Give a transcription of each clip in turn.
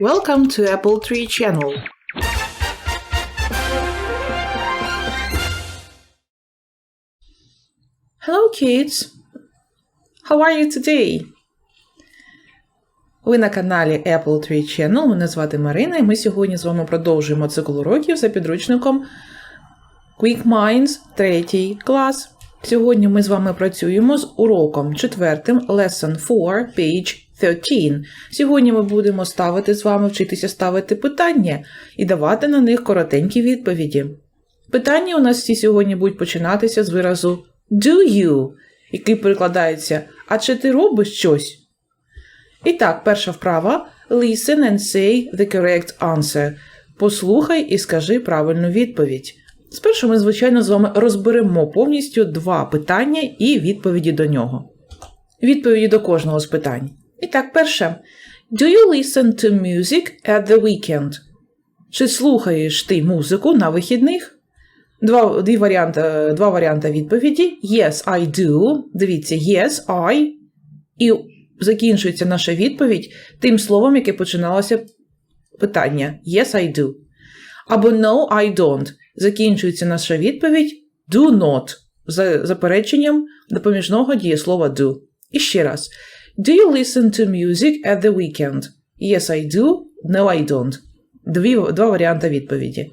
Welcome to Apple Tree Channel. Hello, kids. How are you today? Ви на каналі Apple Tree Channel. Мене звати Марина, і ми сьогодні з вами продовжуємо цикл уроків за підручником Quick Minds 3 клас. Сьогодні ми з вами працюємо з уроком четвертим Lesson 4, page 13. Сьогодні ми будемо ставити з вами вчитися ставити питання і давати на них коротенькі відповіді. Питання у нас всі сьогодні будуть починатися з виразу do you, який перекладається А чи ти робиш щось? І так, перша вправа Listen and say the correct answer. Послухай і скажи правильну відповідь. Спершу ми, звичайно, з вами розберемо повністю два питання і відповіді до нього. Відповіді до кожного з питань. І так, перше. Do you listen to music at the weekend? Чи слухаєш ти музику на вихідних? Два, дві варіанти, два варіанти відповіді. Yes, I do. Дивіться, yes, I. І закінчується наша відповідь тим словом, яке починалося питання. Yes, I do. Або no, I don't. Закінчується наша відповідь do not за запереченням допоміжного дієслова do. І ще раз. Do you listen to music at the weekend? Yes, I do. No, I don't. Дві, два варіанти відповіді.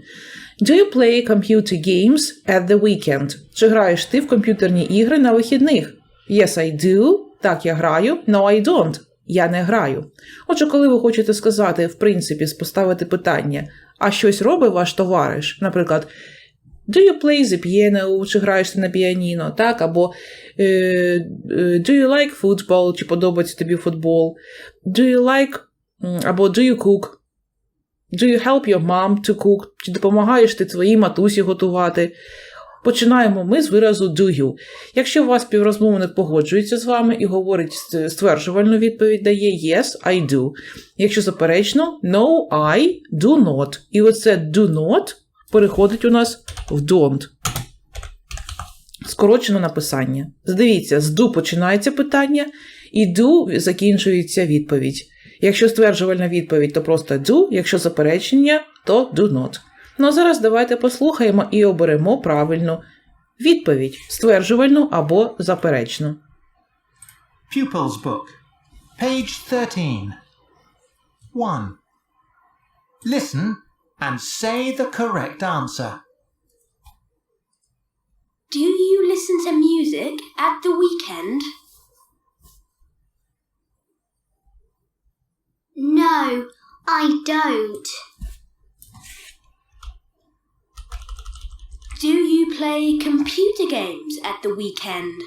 Do you play computer games at the weekend? Чи граєш ти в комп'ютерні ігри на вихідних? Yes, I do. Так, я граю. No, I don't. Я не граю. Отже, коли ви хочете сказати, в принципі, поставити питання, а щось робить ваш товариш, наприклад, Do you play the piano, чи граєш ти на піаніно, так? Або е, е, Do you like football, чи подобається тобі футбол? Do you like, або Do you cook? Do you help your mom to cook? Чи допомагаєш ти твоїй матусі готувати? Починаємо ми з виразу do you. Якщо у вас співрозмовник погоджується з вами і говорить стверджувальну відповідь, дає yes, I do. Якщо заперечно, no, I do not. І оце do not переходить у нас в don't. Скорочено написання. Здивіться, з do починається питання, і do закінчується відповідь. Якщо стверджувальна відповідь, то просто do, якщо заперечення, то do not. Ну а зараз давайте послухаємо і оберемо правильну відповідь стверджувальну або заперечну. Pupils Book, page 13. 1. Listen and say the correct answer. Do you listen to music at the weekend? No, I don't. Do you play computer games at the weekend?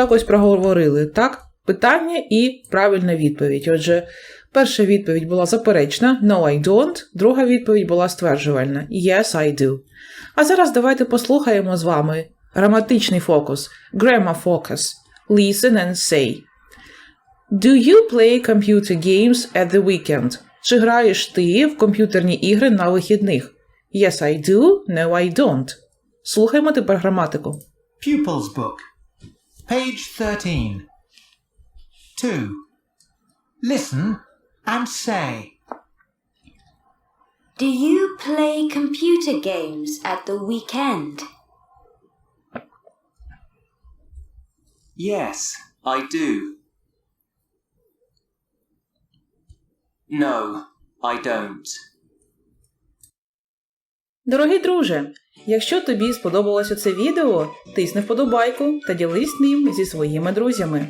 Якось проговорили, так? Питання і правильна відповідь. Отже, перша відповідь була заперечна no, I don't. Друга відповідь була стверджувальна yes, I do. А зараз давайте послухаємо з вами граматичний фокус, grammar focus. Listen and say. Do you play computer games at the weekend? Чи граєш ти в комп'ютерні ігри на вихідних? Yes, I do. No, I don't. Слухаємо тепер граматику. Pupils Book, page 13. 2. Listen and say. Do you play computer games at the weekend? Yes, I do. No, I don't. Дорогий друже, якщо тобі сподобалося це відео, тисни вподобайку та ділись ним зі своїми друзями.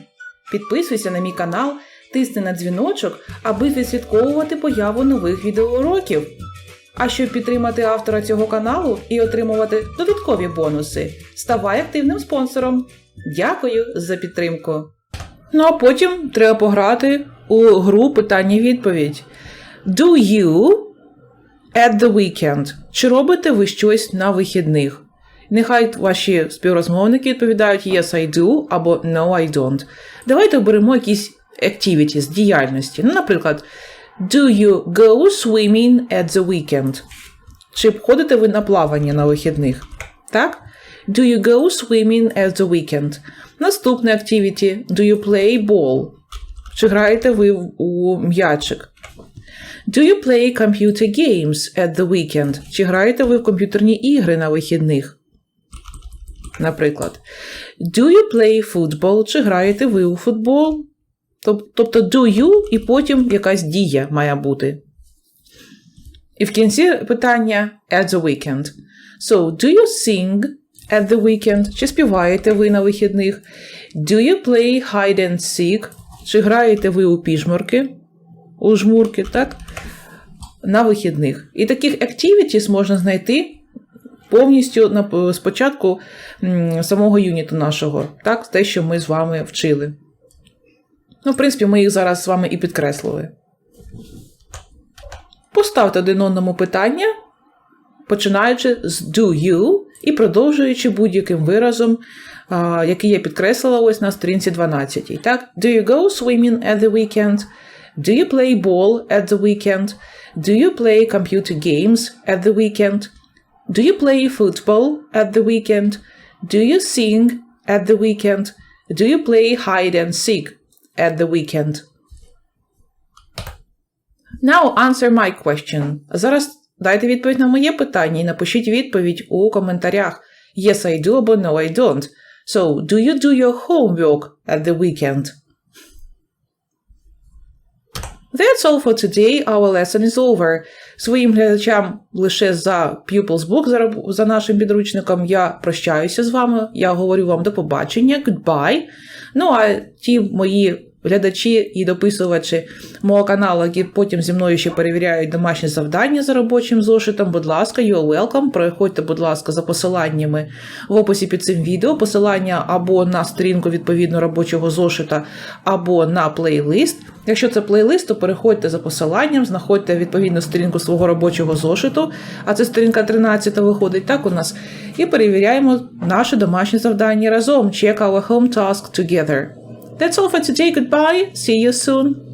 Підписуйся на мій канал, тисни на дзвіночок, аби відслідковувати появу нових відеоуроків. А щоб підтримати автора цього каналу і отримувати додаткові бонуси, ставай активним спонсором. Дякую за підтримку. Ну а потім треба пограти у гру питання-відповідь. Do you at the weekend. Чи робите ви щось на вихідних? Нехай ваші співрозмовники відповідають Yes, I do або No, I don't. Давайте оберемо якісь activities, діяльності. Ну, наприклад, Do you go swimming at the weekend? Чи ходите ви на плавання на вихідних? Так? Do you go swimming at the weekend? Наступне activity. Do you play ball? Чи граєте ви у м'ячик? Do you play computer games at the weekend? Чи граєте ви в комп'ютерні ігри на вихідних? Наприклад. Do you play football? Чи граєте ви у футбол? Тобто do you і потім якась дія має бути. І в кінці питання at the weekend. So, do you sing at the weekend? Чи співаєте ви на вихідних? Do you play hide and seek? Чи граєте ви у піжмурки? У жмурки, так? На вихідних. І таких activities можна знайти повністю на, спочатку самого юніту нашого, так, те, що ми з вами вчили. Ну, в принципі, ми їх зараз з вами і підкреслили. Поставте один одному питання, починаючи з do you і продовжуючи будь-яким виразом, який я підкреслила ось на сторінці 12. Так? Do you go swimming at the weekend? Do you play ball at the weekend? Do you play computer games at the weekend? Do you play football at the weekend? Do you sing at the weekend? Do you play hide and seek at the weekend? Now answer my question. Зараз дайте відповідь на моє питання і напишіть відповідь у коментарях. Yes, I do або No, I don't. So, do you do your homework at the weekend? That's all for today. Our lesson is over. Своїм глядачам лише за Pupils Book, за, нашим підручником, я прощаюся з вами. Я говорю вам до побачення, goodbye. Ну а ті мої глядачі і дописувачі мого каналу, які потім зі мною ще перевіряють домашні завдання за робочим зошитом, будь ласка, you are welcome. Переходьте, будь ласка, за посиланнями в описі під цим відео. Посилання або на сторінку відповідно робочого зошита, або на плейлист. Якщо це плейлист, то переходьте за посиланням, знаходьте відповідну сторінку свого робочого зошиту, а це сторінка 13 виходить так у нас. І перевіряємо наше домашнє завдання разом. Check our home task together. That's all for today. Goodbye. See you soon.